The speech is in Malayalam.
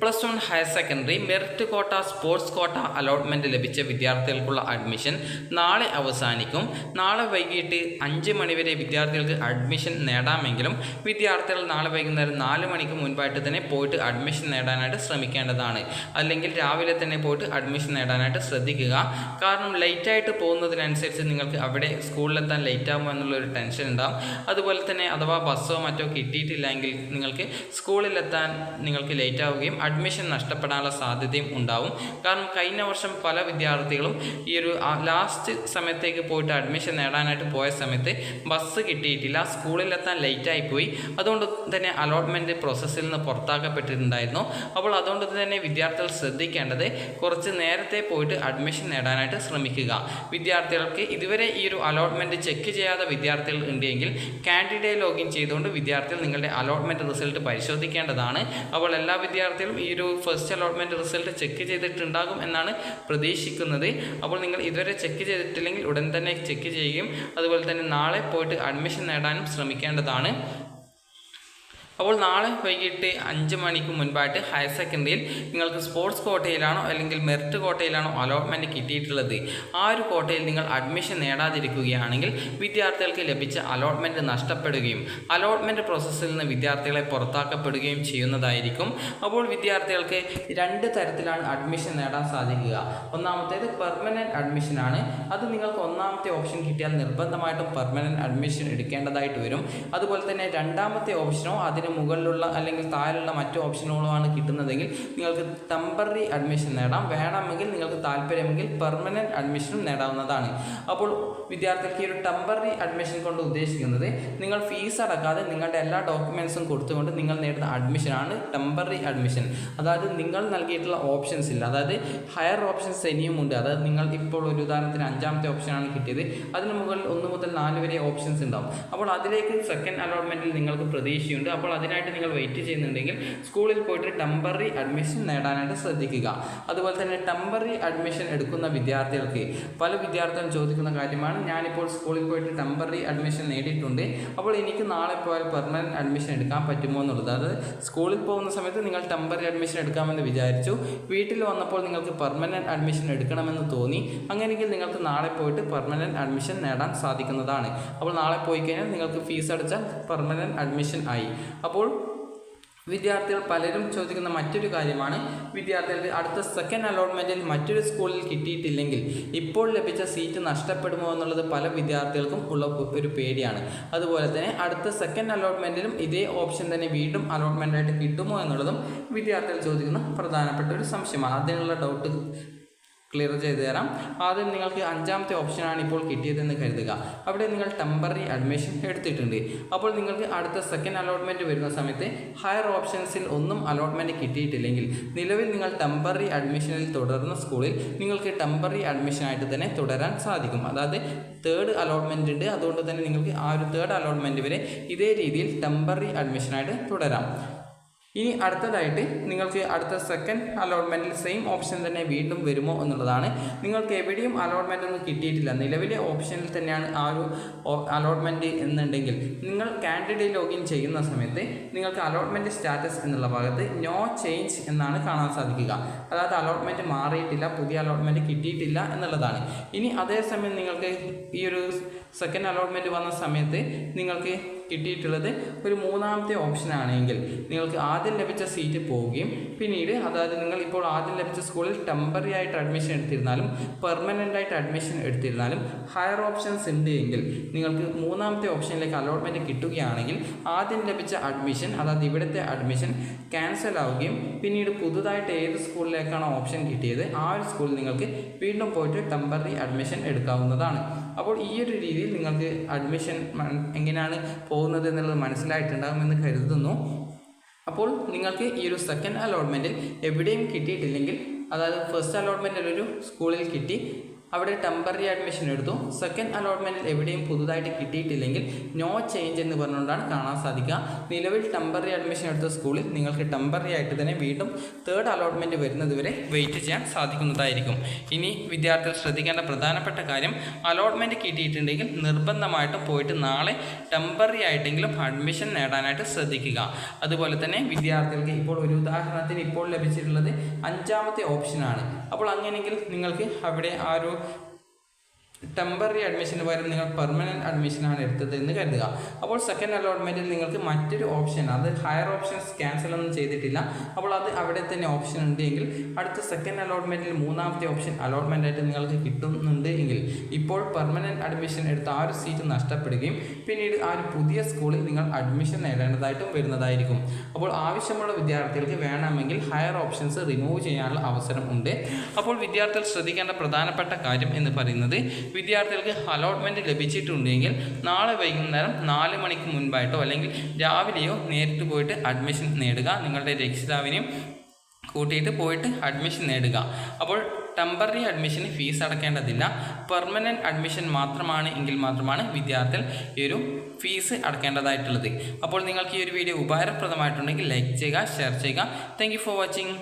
plus one higher secondary merit quota sports quota allotment ലഭിച്ച വിദ്യാർത്ഥികൾക്കുള്ള അഡ്മിഷൻ നാളെ അവസാനിക്കും. നാളെ വൈകിട്ട് അഞ്ച് മണിവരെ വിദ്യാർത്ഥികൾക്ക് അഡ്മിഷൻ നേടാമെങ്കിലും വിദ്യാർത്ഥികൾ നാളെ വൈകുന്നേരം നാല് മണിക്ക് മുൻപായിട്ട് തന്നെ പോയിട്ട് അഡ്മിഷൻ നേടാനായിട്ട് ശ്രമിക്കേണ്ടതാണ്. അല്ലെങ്കിൽ രാവിലെ തന്നെ പോയിട്ട് അഡ്മിഷൻ നേടാനായിട്ട് ശ്രദ്ധിക്കുക. കാരണം ലേറ്റായിട്ട് പോകുന്നതിനനുസരിച്ച് നിങ്ങൾക്ക് അവിടെ സ്കൂളിലെത്താൻ ലേറ്റ് ആകുമോ എന്നുള്ളൊരു ടെൻഷൻ ഉണ്ടാകും അതുപോലെ തന്നെ അഥവാ ബസ്സോ മറ്റോ കിട്ടിയിട്ടില്ലെങ്കിൽ നിങ്ങൾക്ക് സ്കൂളിലെത്താൻ നിങ്ങൾക്ക് ലേറ്റ് ആവുകയും അഡ്മിഷൻ നഷ്ടപ്പെടാനുള്ള സാധ്യതയും ഉണ്ടാവും. കാരണം കഴിഞ്ഞ വർഷം പല വിദ്യാർത്ഥികളും ഈ ഒരു ലാസ്റ്റ് സമയത്തേക്ക് പോയിട്ട് അഡ്മിഷൻ നേടാനായിട്ട് പോയ സമയത്ത് ബസ് കിട്ടിയിട്ടില്ല. സ്കൂളിലെത്താൻ ലേറ്റായി പോയി. അതുകൊണ്ട് തന്നെ അലോട്ട്മെന്റ് പ്രോസസ്സിൽ നിന്ന് പുറത്താക്കപ്പെട്ടിട്ടുണ്ടായിരുന്നു. അപ്പോൾ അതുകൊണ്ട് തന്നെ വിദ്യാർത്ഥികൾ ശ്രദ്ധിക്കേണ്ടത് കുറച്ച് നേരത്തെ പോയിട്ട് അഡ്മിഷൻ നേടാനായിട്ട് ശ്രമിക്കുക. വിദ്യാർത്ഥികൾക്ക് ഇതുവരെ ഈ ഒരു അലോട്ട്മെന്റ് ചെക്ക് ചെയ്യാത്ത വിദ്യാർത്ഥികൾ ഉണ്ടെങ്കിൽ കാൻഡിഡേ ലോഗിൻ ചെയ്തുകൊണ്ട് വിദ്യാർത്ഥികൾ നിങ്ങളുടെ അലോട്ട്മെന്റ് റിസൾട്ട് പരിശോധിക്കേണ്ടതാണ്. അപ്പോൾ എല്ലാ വിദ്യാർത്ഥികളും ഈ ഒരു ഫസ്റ്റ് അലോട്ട്മെന്റ് റിസൾട്ട് ചെക്ക് ചെയ്തിട്ടുണ്ടാകും എന്നാണ് പ്രതീക്ഷിക്കുന്നത്. അപ്പോൾ നിങ്ങൾ ഇതുവരെ ചെക്ക് ചെയ്തിട്ടില്ലെങ്കിൽ ഉടൻ തന്നെ ചെക്ക് ചെയ്യുകയും അതുപോലെ തന്നെ നാളെ പോയിട്ട് അഡ്മിഷൻ നേടാനും ശ്രമിക്കേണ്ടതാണ്. അപ്പോൾ നാളെ വൈകിട്ട് അഞ്ച് മണിക്ക് മുൻപായിട്ട് ഹയർ സെക്കൻഡറിയിൽ നിങ്ങൾക്ക് സ്പോർട്സ് കോട്ടയിലാണോ അല്ലെങ്കിൽ മെറിറ്റ് കോട്ടയിലാണോ അലോട്ട്മെന്റ് കിട്ടിയിട്ടുള്ളത്? ആ ഒരു കോട്ടയിൽ നിങ്ങൾ അഡ്മിഷൻ നേടാതിരിക്കുകയാണെങ്കിൽ വിദ്യാർത്ഥികൾക്ക് ലഭിച്ച അലോട്ട്മെന്റ് നഷ്ടപ്പെടുകയും അലോട്ട്മെന്റ് പ്രോസസ്സിൽ നിന്ന് വിദ്യാർത്ഥികളെ പുറത്താക്കപ്പെടുകയും ചെയ്യുന്നതായിരിക്കും. അപ്പോൾ വിദ്യാർത്ഥികൾക്ക് രണ്ട് തരത്തിലാണ് അഡ്മിഷൻ നേടാൻ സാധിക്കുക. ഒന്നാമത്തേത് പെർമനന്റ് അഡ്മിഷനാണ് അത് നിങ്ങൾക്ക് ഒന്നാമത്തെ ഓപ്ഷൻ കിട്ടിയാൽ നിർബന്ധമായിട്ടും പെർമനന്റ് അഡ്മിഷൻ എടുക്കേണ്ടതായിട്ട് വരും. അതുപോലെ തന്നെ രണ്ടാമത്തെ ഓപ്ഷനോ അതിന് മുകളിലുള്ള അല്ലെങ്കിൽ താഴെയുള്ള മറ്റു ഓപ്ഷനുകളുമാണ് കിട്ടുന്നതെങ്കിൽ നിങ്ങൾക്ക് ടെമ്പററി അഡ്മിഷൻ നേടാം. വേണമെങ്കിൽ നിങ്ങൾക്ക് താല്പര്യമെങ്കിൽ പെർമനന്റ് അഡ്മിഷനും നേടാവുന്നതാണ്. അപ്പോൾ വിദ്യാർത്ഥിക്ക് ഈ ഒരു ടെമ്പററി അഡ്മിഷൻ കൊണ്ട് ഉദ്ദേശിക്കുന്നത് നിങ്ങൾ ഫീസ് അടക്കാതെ നിങ്ങളുടെ എല്ലാ ഡോക്യുമെൻസും കൊടുത്തുകൊണ്ട് നിങ്ങൾ നേടുന്ന അഡ്മിഷനാണ് ടെമ്പററി അഡ്മിഷൻ അതായത് നിങ്ങൾ നൽകിയിട്ടുള്ള ഓപ്ഷൻസ് ഇല്ല. അതായത് ഹയർ ഓപ്ഷൻസ് ഇനിയും ഉണ്ട്. അതായത് നിങ്ങൾ ഇപ്പോൾ ഒരു ഉദാഹരണത്തിന് അഞ്ചാമത്തെ ഓപ്ഷനാണ് കിട്ടിയത്. അതിന് മുകളിൽ ഒന്ന് മുതൽ നാല് വരെ ഓപ്ഷൻസ് ഉണ്ടാവും. അപ്പോൾ അതിലേക്ക് സെക്കൻഡ് അലോട്ട്മെന്റിൽ നിങ്ങൾക്ക് പ്രതീക്ഷയുണ്ട്. അപ്പോൾ അതിനായിട്ട് നിങ്ങൾ വെയിറ്റ് ചെയ്യുന്നുണ്ടെങ്കിൽ സ്കൂളിൽ പോയിട്ട് ടെമ്പററി അഡ്മിഷൻ നേടാനായിട്ട് ശ്രദ്ധിക്കുക. അതുപോലെ തന്നെ ടെമ്പററി അഡ്മിഷൻ എടുക്കുന്ന വിദ്യാർത്ഥികൾക്ക് പല വിദ്യാർത്ഥികളും ചോദിക്കുന്ന കാര്യമാണ് ഞാനിപ്പോൾ സ്കൂളിൽ പോയിട്ട് ടെമ്പററി അഡ്മിഷൻ നേടിയിട്ടുണ്ട്. അപ്പോൾ എനിക്ക് നാളെ പോയാൽ പെർമനന്റ് അഡ്മിഷൻ എടുക്കാൻ പറ്റുമോ എന്നുള്ളത്? അത് സ്കൂളിൽ പോകുന്ന സമയത്ത് നിങ്ങൾ ടെമ്പററി അഡ്മിഷൻ എടുക്കാമെന്ന് വിചാരിച്ചു വീട്ടിൽ വന്നപ്പോൾ നിങ്ങൾക്ക് പെർമനന്റ് അഡ്മിഷൻ എടുക്കണമെന്ന് തോന്നി അങ്ങനെയെങ്കിൽ നിങ്ങൾക്ക് നാളെ പോയിട്ട് പെർമനന്റ് അഡ്മിഷൻ നേടാൻ സാധിക്കുന്നതാണ്. അപ്പോൾ നാളെ പോയി കഴിഞ്ഞാൽ നിങ്ങൾക്ക് ഫീസ് അടച്ചാൽ പെർമനന്റ് അഡ്മിഷൻ ആയി. അപ്പോൾ വിദ്യാർത്ഥികൾ പലരും ചോദിക്കുന്ന മറ്റൊരു കാര്യമാണ്. വിദ്യാർത്ഥികൾക്ക് അടുത്ത സെക്കൻഡ് അലോട്ട്മെന്റിൽ മറ്റൊരു സ്കൂളിൽ കിട്ടിയിട്ടില്ലെങ്കിൽ ഇപ്പോൾ ലഭിച്ച സീറ്റ് നഷ്ടപ്പെടുമോ എന്നുള്ളത് പല വിദ്യാർത്ഥികൾക്കും ഉള്ള ഒരു പേടിയാണ്. അതുപോലെ തന്നെ അടുത്ത സെക്കൻഡ് അലോട്ട്മെന്റിലും ഇതേ ഓപ്ഷൻ തന്നെ വീണ്ടും അലോട്ട്മെന്റായിട്ട് കിട്ടുമോ എന്നുള്ളതും വിദ്യാർത്ഥികൾ ചോദിക്കുന്ന പ്രധാനപ്പെട്ട ഒരു സംശയമാണ്. അതിനുള്ള ഡൗട്ട് ക്ലിയർ ചെയ്തു തരാം ആദ്യം നിങ്ങൾക്ക് അഞ്ചാമത്തെ ഓപ്ഷനാണ് ഇപ്പോൾ കിട്ടിയതെന്ന് കരുതുക. അവിടെ നിങ്ങൾ ടെമ്പററി അഡ്മിഷൻ എടുത്തിട്ടുണ്ട്. അപ്പോൾ നിങ്ങൾക്ക് അടുത്ത സെക്കൻഡ് അലോട്ട്മെന്റ് വരുന്ന സമയത്ത് ഹയർ ഓപ്ഷൻസിൽ ഒന്നും അലോട്ട്മെന്റ് കിട്ടിയിട്ടില്ലെങ്കിൽ നിലവിൽ നിങ്ങൾ ടെമ്പററി അഡ്മിഷനിൽ തുടർന്ന സ്കൂളിൽ നിങ്ങൾക്ക് ടെമ്പററി അഡ്മിഷനായിട്ട് തന്നെ തുടരാൻ സാധിക്കും. അതായത് തേർഡ് അലോട്ട്മെന്റ് ഉണ്ട്. അതുകൊണ്ട് തന്നെ നിങ്ങൾക്ക് ആ ഒരു തേർഡ് അലോട്ട്മെന്റ് വരെ ഇതേ രീതിയിൽ ടെമ്പററി അഡ്മിഷനായിട്ട് തുടരാം. ഇനി അടുത്തതായിട്ട് നിങ്ങൾക്ക് അടുത്ത സെക്കൻഡ് അലോട്ട്മെന്റിൽ സെയിം ഓപ്ഷൻ തന്നെ വീണ്ടും വരുമോ എന്നുള്ളതാണ്. നിങ്ങൾക്ക് എവിടെയും അലോട്ട്മെന്റ് ഒന്നും കിട്ടിയിട്ടില്ല. നിലവിലെ ഓപ്ഷനിൽ തന്നെയാണ് ആ ഒരു അലോട്ട്മെന്റ് എന്നുണ്ടെങ്കിൽ നിങ്ങൾ കാൻഡിഡേറ്റ് ലോഗിൻ ചെയ്യുന്ന സമയത്ത് നിങ്ങൾക്ക് അലോട്ട്മെന്റ് സ്റ്റാറ്റസ് എന്നുള്ള ഭാഗത്ത് നോ ചേഞ്ച് എന്നാണ് കാണാൻ സാധിക്കുക. അതായത് അലോട്ട്മെന്റ് മാറിയിട്ടില്ല പുതിയ അലോട്ട്മെന്റ് കിട്ടിയിട്ടില്ല എന്നുള്ളതാണ്. ഇനി അതേസമയം നിങ്ങൾക്ക് ഈ ഒരു സെക്കൻഡ് അലോട്ട്മെന്റ് വന്ന സമയത്ത് നിങ്ങൾക്ക് കിട്ടിയിട്ടുള്ളത് ഒരു മൂന്നാമത്തെ ഓപ്ഷൻ ആണെങ്കിൽ നിങ്ങൾക്ക് ആദ്യം ലഭിച്ച സീറ്റ് പോവുകയും പിന്നീട് അതായത് നിങ്ങൾ ഇപ്പോൾ ആദ്യം ലഭിച്ച സ്കൂളിൽ ടെമ്പററി ആയിട്ട് അഡ്മിഷൻ എടുത്തിരുന്നാലും പെർമനന്റ് ആയിട്ട് അഡ്മിഷൻ എടുത്തിരുന്നാലും ഹയർ ഓപ്ഷൻസ് ഉണ്ട് എങ്കിൽ നിങ്ങൾക്ക് മൂന്നാമത്തെ ഓപ്ഷനിലേക്ക് അലോട്ട്മെന്റ് കിട്ടുകയാണെങ്കിൽ ആദ്യം ലഭിച്ച അഡ്മിഷൻ അതായത് ഇവിടുത്തെ അഡ്മിഷൻ ക്യാൻസൽ ആവുകയും പിന്നീട് പുതുതായിട്ട് ഏത് സ്കൂളിലേക്കാണ് ഓപ്ഷൻ കിട്ടിയത് ആ ഒരു സ്കൂളിൽ നിങ്ങൾക്ക് വീണ്ടും പോയിട്ട് ടെമ്പററി അഡ്മിഷൻ എടുക്കാവുന്നതാണ്. അപ്പോൾ ഈ ഒരു രീതിയിൽ നിങ്ങൾക്ക് അഡ്മിഷൻ എങ്ങനെയാണ് പോകുന്നത് എന്നുള്ളത് മനസ്സിലായിട്ടുണ്ടാകുമെന്ന് കരുതുന്നു. അപ്പോൾ നിങ്ങൾക്ക് ഈ ഒരു സെക്കൻഡ് അലോട്ട്മെന്റ് എവിടെയും കിട്ടിയിട്ടില്ലെങ്കിൽ അതായത് ഫസ്റ്റ് അലോട്ട്മെന്റിൽ ഒരു സ്കൂളിൽ കിട്ടി അവിടെ ടെമ്പററി അഡ്മിഷൻ എടുത്തു. സെക്കൻഡ് അലോട്ട്മെന്റിൽ എവിടെയും പുതുതായിട്ട് കിട്ടിയിട്ടില്ലെങ്കിൽ നോ ചേഞ്ച് എന്ന് പറഞ്ഞുകൊണ്ടാണ് കാണാൻ സാധിക്കുക. നിലവിൽ ടെമ്പററി അഡ്മിഷൻ എടുത്ത സ്കൂളിൽ നിങ്ങൾക്ക് ടെമ്പററി ആയിട്ട് തന്നെ വീണ്ടും തേർഡ് അലോട്ട്മെന്റ് വരുന്നത് വരെ വെയിറ്റ് ചെയ്യാൻ സാധിക്കുന്നതായിരിക്കും. ഇനി വിദ്യാർത്ഥികൾ ശ്രദ്ധിക്കേണ്ട പ്രധാനപ്പെട്ട കാര്യം അലോട്ട്മെന്റ് കിട്ടിയിട്ടുണ്ടെങ്കിൽ നിർബന്ധമായിട്ടും പോയിട്ട് നാളെ ടെമ്പററി ആയിട്ടെങ്കിലും അഡ്മിഷൻ നേടാനായിട്ട് ശ്രദ്ധിക്കുക. അതുപോലെ തന്നെ വിദ്യാർത്ഥികൾക്ക് ഇപ്പോൾ ഒരു ഉദാഹരണത്തിന് ഇപ്പോൾ ലഭിച്ചിട്ടുള്ളത് അഞ്ചാമത്തെ ഓപ്ഷനാണ് അപ്പോൾ അങ്ങനെയെങ്കിൽ നിങ്ങൾക്ക് അവിടെ ആ ഒരു ടെമ്പററി അഡ്മിഷന് പകരം നിങ്ങൾ പെർമനന്റ് അഡ്മിഷനാണ് എടുത്തത് എന്ന് കരുതുക. അപ്പോൾ സെക്കൻഡ് അലോട്ട്മെന്റിൽ നിങ്ങൾക്ക് മറ്റൊരു ഓപ്ഷൻ അത് ഹയർ ഓപ്ഷൻസ് ക്യാൻസൽ ഒന്നും ചെയ്തിട്ടില്ല. അപ്പോൾ അത് അവിടെ തന്നെ ഓപ്ഷൻ ഉണ്ട് എങ്കിൽ അടുത്ത സെക്കൻഡ് അലോട്ട്മെന്റിൽ മൂന്നാമത്തെ ഓപ്ഷൻ അലോട്ട്മെന്റ് ആയിട്ട് നിങ്ങൾക്ക് കിട്ടുന്നുണ്ട് എങ്കിൽ ഇപ്പോൾ പെർമനന്റ് അഡ്മിഷൻ എടുത്ത ആ ഒരു സീറ്റ് നഷ്ടപ്പെടുകയും പിന്നീട് ആ ഒരു പുതിയ സ്കൂളിൽ നിങ്ങൾ അഡ്മിഷൻ നേടേണ്ടതായിട്ടും വരുന്നതായിരിക്കും. അപ്പോൾ ആവശ്യമുള്ള വിദ്യാർത്ഥികൾക്ക് വേണമെങ്കിൽ ഹയർ ഓപ്ഷൻസ് റിമൂവ് ചെയ്യാനുള്ള അവസരം ഉണ്ട്. അപ്പോൾ വിദ്യാർത്ഥികൾ ശ്രദ്ധിക്കേണ്ട പ്രധാനപ്പെട്ട കാര്യം എന്ന് പറയുന്നത് വിദ്യാർത്ഥികൾക്ക് അലോട്ട്മെന്റ് ലഭിച്ചിട്ടുണ്ടെങ്കിൽ നാളെ വൈകുന്നേരം നാല് മണിക്ക് മുൻപായിട്ടോ അല്ലെങ്കിൽ രാവിലെയോ നേരിട്ട് പോയിട്ട് അഡ്മിഷൻ നേടുക. നിങ്ങളുടെ രക്ഷിതാവിനെയും കൂട്ടിയിട്ട് പോയിട്ട് അഡ്മിഷൻ നേടുക. അപ്പോൾ ടെമ്പററി അഡ്മിഷന് ഫീസ് അടക്കേണ്ടതില്ല. പെർമനന്റ് അഡ്മിഷൻ മാത്രമാണ് എങ്കിൽ മാത്രമാണ് വിദ്യാർത്ഥികൾ ഈ ഒരു ഫീസ് അടക്കേണ്ടതായിട്ടുള്ളത്. അപ്പോൾ നിങ്ങൾക്ക് ഈ ഒരു വീഡിയോ ഉപകാരപ്രദമായിട്ടുണ്ടെങ്കിൽ ലൈക്ക് ചെയ്യുക ഷെയർ ചെയ്യുക. Thank for watching